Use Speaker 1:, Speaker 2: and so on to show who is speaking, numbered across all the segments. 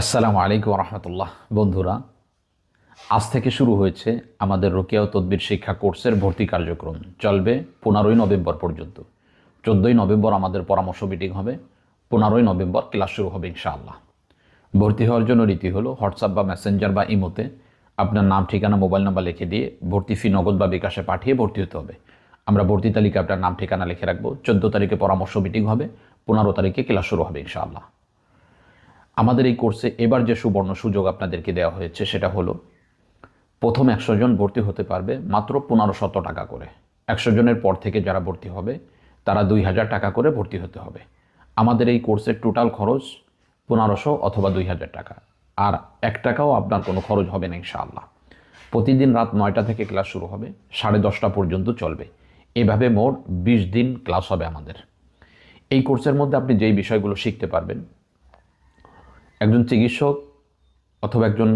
Speaker 1: আসসালামু আলাইকুম রহমতুল্লাহ বন্ধুরা, আজ থেকে শুরু হয়েছে আমাদের রোকেয়া তদ্বির শিক্ষা কোর্সের ভর্তি কার্যক্রম। চলবে পনেরোই নভেম্বর পর্যন্ত। চোদ্দোই নভেম্বর আমাদের পরামর্শ মিটিং হবে। পনেরোই নভেম্বর ক্লাস শুরু হবে ইনশাআল্লাহ। ভর্তি হওয়ার জন্য রীতি হলো হোয়াটসঅ্যাপ বা মেসেঞ্জার বা ইমোতে আপনার নাম, ঠিকানা, মোবাইল নাম্বার লিখে দিয়ে ভর্তি ফি নগদ বা বিকাশে পাঠিয়ে ভর্তি হতে হবে। আমরা ভর্তি তালিকা আপনার নাম, ঠিকানা লিখে রাখব। চোদ্দ তারিখে পরামর্শ মিটিং হবে। পনেরো তারিখে ক্লাস শুরু হবে ইনশাআল্লাহ। আমাদের এই কোর্সে এবার যে সুবর্ণ সুযোগ আপনাদেরকে দেওয়া হয়েছে সেটা হলো, প্রথম একশো জন ভর্তি হতে পারবে মাত্র পনেরো শত টাকা করে। একশো জনের পর থেকে যারা ভর্তি হবে, তারা দুই হাজার টাকা করে ভর্তি হতে হবে। আমাদের এই কোর্সের টোটাল খরচ পনেরোশো অথবা দুই হাজার টাকা। আর এক টাকাও আপনার কোনো খরচ হবে না ইনশাআল্লাহ। প্রতিদিন রাত নয়টা থেকে ক্লাস শুরু হবে, সাড়ে দশটা পর্যন্ত চলবে। এভাবে মোট বিশ দিন ক্লাস হবে আমাদের। এই কোর্সের মধ্যে আপনি যেই বিষয়গুলো শিখতে পারবেন একজন চিকিৎসক অথবা একজন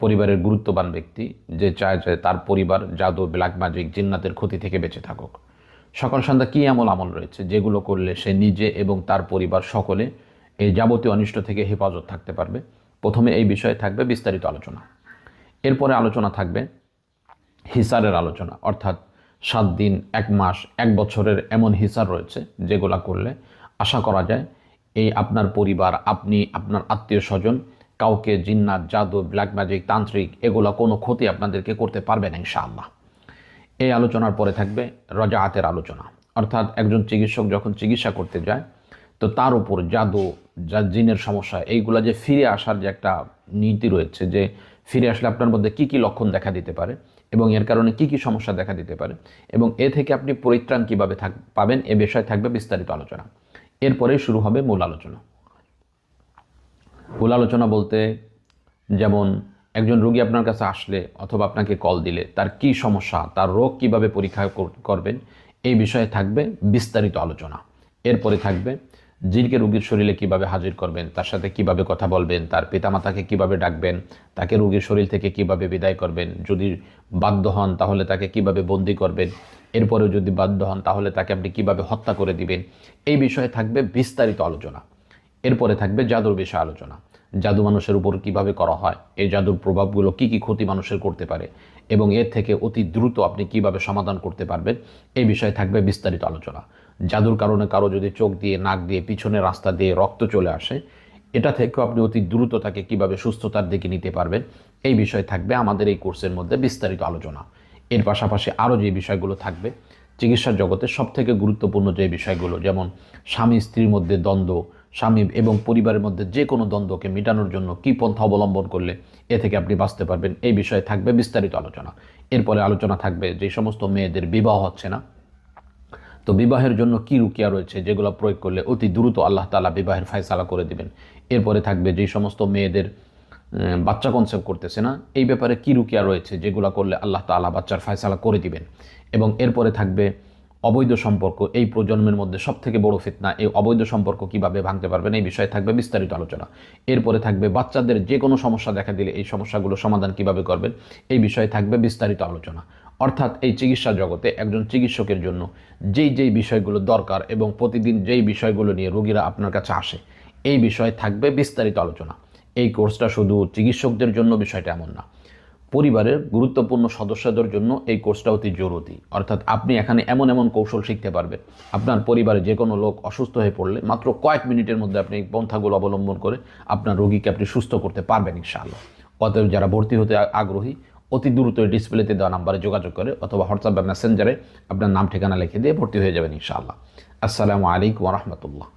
Speaker 1: পরিবারের গুরুত্ববান ব্যক্তি যে চায় যে তার পরিবার, জাদু ব্ল্যাক ম্যাজিক জিন্নাতের ক্ষতি থেকে বেঁচে থাকুক। সকাল সন্ধ্যা কী আমল আমল রয়েছে যেগুলো করলে সে নিজে এবং তার পরিবার সকলে এই যাবতীয় অনিষ্ট থেকে হেফাজত থাকতে পারবে? প্রথমে এই বিষয়ে থাকবে বিস্তারিত আলোচনা। এরপরে আলোচনা থাকবে হিসারের আলোচনা, অর্থাৎ সাত দিন, এক মাস, এক বছরের এমন হিসার রয়েছে যেগুলা করলে আশা করা যায় এই আপনার পরিবার, আপনি আপনার আত্মীয় স্বজন, কাউকে জিন্নাত, জাদু ব্ল্যাক ম্যাজিক তান্ত্রিক, এগুলো কোনো ক্ষতি আপনাদেরকে করতে পারবে না, ইনশাআল্লাহ। এই আলোচনার পরে থাকবে রজাআতের আলোচনা। অর্থাৎ একজন চিকিৎসক যখন চিকিৎসা করতে যায়, তো তার উপর জাদু, যা জিনের সমস্যা, এইগুলা যে ফিরে আসার যে একটা নীতি রয়েছে, যে ফিরে আসলে আপনার মধ্যে কী কী লক্ষণ দেখা দিতে পারে এবং এর কারণে কী কী সমস্যা দেখা দিতে পারে এবং এ থেকে আপনি পরিত্রাণ কীভাবে থাক, পাবেন, এ বিষয়ে থাকবে বিস্তারিত আলোচনা। এরপরেই শুরু হবে মূল আলোচনা। মূল আলোচনা বলতে যেমন, একজন রোগী আপনার কাছে আসলে অথবা আপনাকে কল দিলে তার কি সমস্যা, তার রোগ কীভাবে পরীক্ষা কর- করবেন, এই বিষয়ে থাকবে বিস্তারিত আলোচনা। এরপরে থাকবে জিনকে রোগীর শরীরে কীভাবে হাজির করবেন, তার সাথে কীভাবে কথা বলবেন, তার পিতামাতাকে কীভাবে ডাকবেন, তাকে রোগীর শরীর থেকে কীভাবে বিদায় করবেন, যদি বাধ্য হন তাহলে তাকে কীভাবে বন্দি করবেন এরপরেও যদি বাধ্য হন, তাহলে তাকে আপনি কীভাবে হত্যা করে দিবেন? এই বিষয়ে থাকবে বিস্তারিত আলোচনা। এরপরে থাকবে জাদুর বিষয়ে আলোচনা। জাদু মানুষের উপর কীভাবে করা হয়? এই জাদুর প্রভাবগুলো কি কি ক্ষতি মানুষের করতে পারে? এবং এর থেকে অতি দ্রুত আপনি কীভাবে সমাধান করতে পারবেন? এই বিষয়ে থাকবে বিস্তারিত আলোচনা। জাদুর কারণে কারও যদি চোখ দিয়ে, নাক দিয়ে, পিছনে রাস্তা দিয়ে রক্ত চলে আসে, এটা থেকেও আপনি অতি দ্রুত তাকে কীভাবে সুস্থতার দিকে নিতে পারবেন? এই বিষয়ে থাকবে আমাদের এই কোর্সের মধ্যে বিস্তারিত আলোচনা। এর পাশাপাশি আরও যে বিষয়গুলো থাকবে, চিকিৎসা জগতে সবথেকে গুরুত্বপূর্ণ যে বিষয়গুলো, যেমন স্বামী স্ত্রীর মধ্যে দ্বন্দ্ব, স্বামী এবং পরিবারের মধ্যে যে কোনো দ্বন্দ্বকে মেটানোর জন্য কী পন্থা অবলম্বন করলে এ থেকে আপনি বাঁচতে পারবেন, এই বিষয়ে থাকবে বিস্তারিত আলোচনা। এরপরে আলোচনা থাকবে যে সমস্ত মেয়েদের বিবাহ হচ্ছে না। তো বিবাহের জন্য কি রুকিয়া রয়েছে যেগুলো প্রয়োগ করলে অতি দ্রুত আল্লাহ তালা বিবাহের ফায়সালা করে দিবেন। এরপরে থাকবে যে সমস্ত মেয়েদের বাচ্চা কনসেপ্ট করতেছে না। এই ব্যাপারে কি রুকিয়া রয়েছে যেগুলো করলে আল্লাহ তালা বাচ্চার ফায়সালা করে দিবেন? এবং এরপরে থাকবে অবৈধ সম্পর্ক। এই প্রজন্মের মধ্যে সব থেকে বড় ফিতনা এই অবৈধ সম্পর্ক কীভাবে ভাঙতে পারবেন এই বিষয়ে থাকবে বিস্তারিত আলোচনা। এরপরে থাকবে বাচ্চাদের যে কোনো সমস্যা দেখা দিলে এই সমস্যাগুলো সমাধান কীভাবে করবেন এই বিষয়ে থাকবে বিস্তারিত আলোচনা। অর্থাৎ এই চিকিৎসা জগতে একজন চিকিৎসকের জন্য যেই যেই বিষয়গুলো দরকার এবং প্রতিদিন যেই বিষয়গুলো নিয়ে রোগীরা আপনার কাছে আসে, এই বিষয়ে থাকবে বিস্তারিত আলোচনা। এই কোর্সটা শুধু চিকিৎসকদের জন্য বিষয়টা এমন না, পরিবারের গুরুত্বপূর্ণ সদস্যদের জন্য এই কোর্সটা অতি জরুরি। অর্থাৎ আপনি এখানে এমন এমন কৌশল শিখতে পারবেন। আপনার পরিবারে যে কোনো লোক অসুস্থ হয়ে পড়লে মাত্র কয়েক মিনিটের মধ্যে আপনি এই পন্থাগুলো অবলম্বন করে আপনার রোগীকে আপনি সুস্থ করতে পারবেন ইনশাআল্লাহ। অতএব যারা ভর্তি হতে আগ্রহী, অতি দ্রুত ডিসপ্লেতে দেওয়া নাম্বারে যোগাযোগ করে অথবা হোয়াটসঅ্যাপ বা মেসেঞ্জারে আপনার নাম, ঠিকানা লিখে দিয়ে ভর্তি হয়ে যাবেন ইনশাআল্লাহ। আসসালামু আলাইকুম রহমতুল্লাহ।